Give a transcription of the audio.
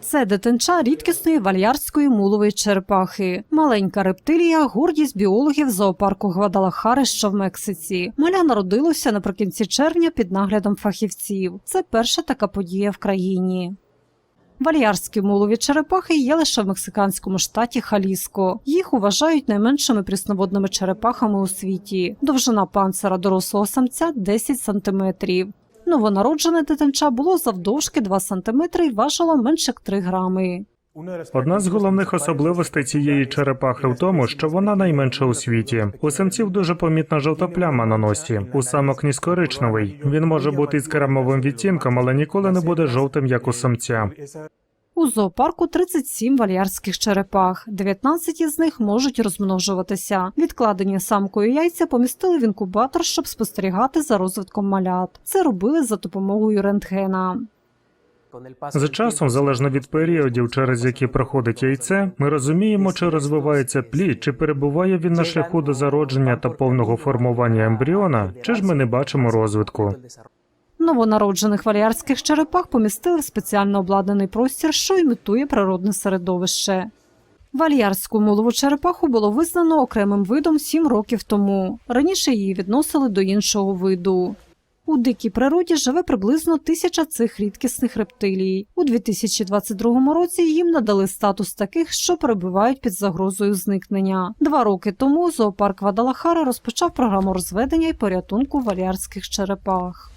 Це дитинча рідкісної вальярської мулової черепахи. Маленька рептилія гордість біологів зоопарку Гвадалахари, що в Мексиці. Маля народилося наприкінці червня під наглядом фахівців. Це перша така подія в країні. Вальярські мулові черепахи є лише в мексиканському штаті Халіско. Їх вважають найменшими прісноводними черепахами у світі. Довжина панцира дорослого самця 10 сантиметрів. Новонароджене дитинча було завдовжки 2 сантиметри і важило менше як 3 грами. Одна з головних особливостей цієї черепахи в тому, що вона найменша у світі. У самців дуже помітна жовта пляма на носі. У самок ніскоричневий. Він може бути із кремовим відтінком, але ніколи не буде жовтим, як у самця. У зоопарку 37 вальярських черепах. 19 із них можуть розмножуватися. Відкладені самкою яйця помістили в інкубатор, щоб спостерігати за розвитком малят. Це робили за допомогою рентгена. За часом, залежно від періодів, через які проходить яйце, ми розуміємо, чи розвивається плід, чи перебуває він на шляху до зародження та повного формування ембріона, чи ж ми не бачимо розвитку. Новонароджених валярських черепах помістили в спеціально обладнаний простір, що імітує природне середовище. Вальярську мулову черепаху було визнано окремим видом 7 років тому. Раніше її відносили до іншого виду. У дикій природі живе приблизно тисяча цих рідкісних рептилій. У 2022 році їм надали статус таких, що перебувають під загрозою зникнення. Два роки тому зоопарк Вадалахара розпочав програму розведення і порятунку валярських черепах.